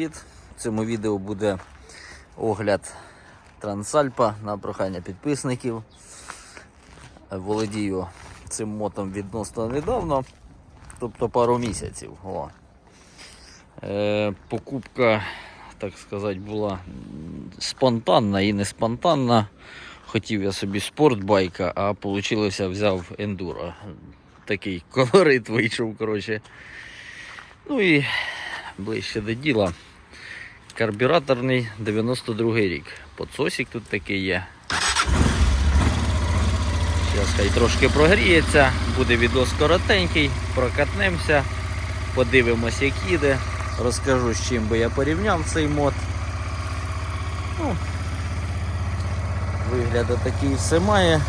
привіт! В цьому відео буде огляд Трансальпа на прохання підписників. Володію цим мотом відносно недавно, тобто пару місяців. О. Е, покупка, так сказати, була спонтанна і не спонтанна. Хотів я собі спортбайка, а вийшло взяв ендуро. Такий колорит вийшов, коротше. Ну і ближче до діла. Карбюраторний 92 рік. Подсосик тут такий є. Зараз хай трошки прогріється, буде відос коротенький, прокатнемося, подивимось, як їде. Розкажу, з чим би я порівняв цей мод. Ну, вигляд такий все має.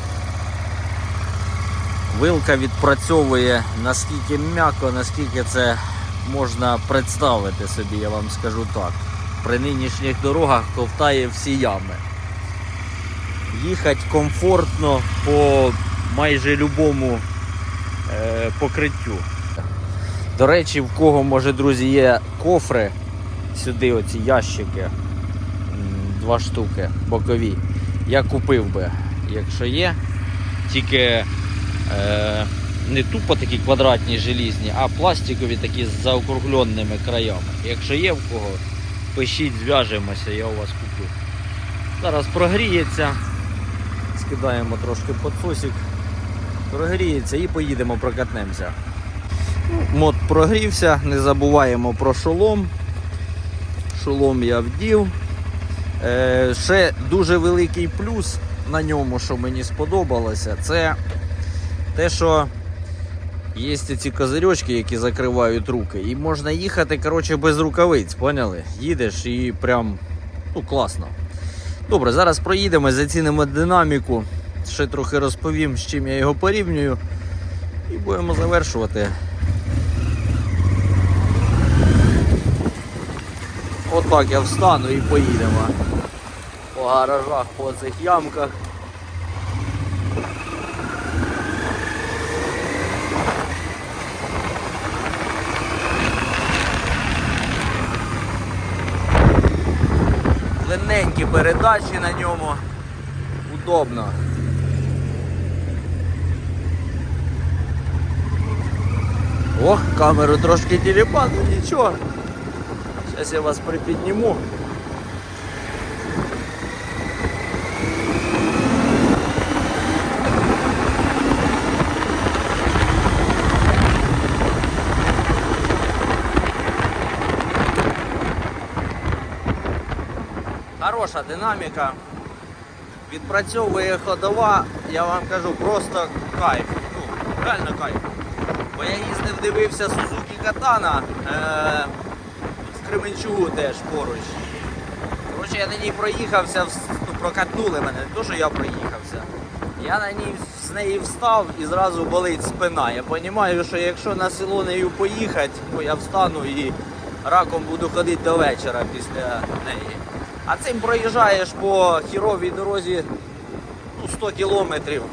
Вилка відпрацьовує наскільки м'яко, наскільки це можна представити собі, я вам скажу так. При нинішніх дорогах ковтає всі ями. Їхати комфортно по майже любому е, покриттю. До речі, в кого, може, друзі, є кофри, сюди оці ящики, два штуки бокові. Я купив би, якщо є. Тільки е, не тупо такі квадратні желізні, а пластикові такі з заокругленими краями. Якщо є в кого, пишіть, зв'яжемося, я у вас куплю. Зараз прогріється, скидаємо трошки подсосик, прогріється і поїдемо прокатнемося. Ну, Мод прогрівся, не забуваємо про шолом. Шолом я вдів. Е, ще дуже великий плюс на ньому, що мені сподобалося, це те, що є ці козирьочки, які закривають руки, і можна їхати коротше, без рукавиць, поняли? Їдеш і прям ну, класно. Добре, зараз проїдемо, зацінимо динаміку. Ще трохи розповім, з чим я його порівнюю. І будемо завершувати. Отак я встану і поїдемо. По гаражах, по цих ямках. Длинненькі передачі на ньому. Удобно. О, камеру трошки тіліпану, нічого. Зараз я вас припідніму. Хороша динаміка. Відпрацьовує ходова, я вам кажу, просто кайф. Ну, реально кайф. Бо я їздив, дивився Suzuki Katana е- в Кременчугу теж поруч. Коротше, я на ній проїхався, ну, прокатнули мене, не то, що я проїхався. Я на ній з неї встав і зразу болить спина. Я розумію, що якщо на село нею поїхати, то я встану і раком буду ходити до вечора після неї. А цим проїжджаєш по хіровій дорозі ну, 100 кілометрів,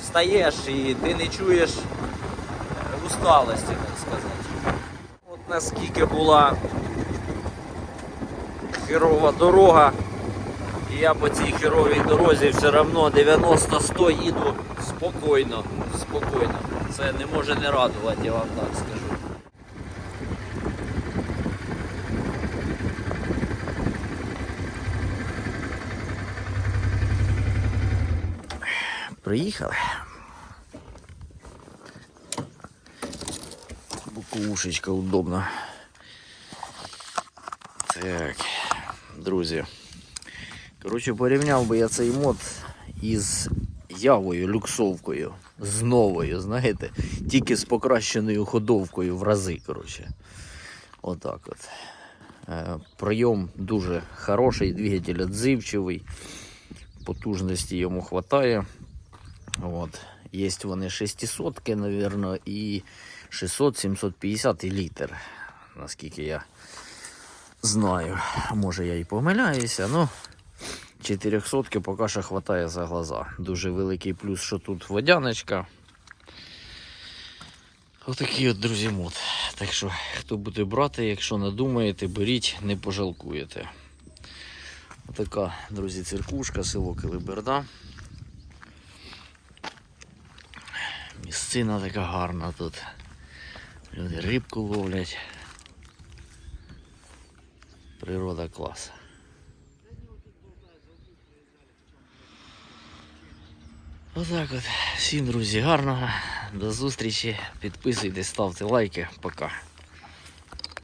встаєш і ти не чуєш е, усталості, так сказати. От наскільки була херова дорога, і я по цій херовій дорозі все одно 90-100 їду спокійно, спокійно. Це не може не радувати, я вам так скажу. Приїхали. Буковушечка удобна. Так, друзі. Коротше, порівняв би я цей мод із явою, люксовкою. З новою, знаєте, тільки з покращеною ходовкою в рази. коротше. Отак от. Е, Прийом дуже хороший, двигатель відзивчивий, потужності йому вистачає. От. Є вони 600, мабуть, і 600-750 літр, наскільки я знаю. Може я і помиляюся, ну 400 поки що хватає за глаза. Дуже великий плюс, що тут водяночка. Отакий от, друзі, мод. Так що, хто буде брати, якщо надумаєте, беріть, не пожалкуєте. Отака, друзі, церквушка, село Килиберда. Місцина така гарна тут. Люди рибку ловлять. Природа клас. Отак от. Всім, друзі, гарного. До зустрічі. Підписуйтесь, ставте лайки. Пока.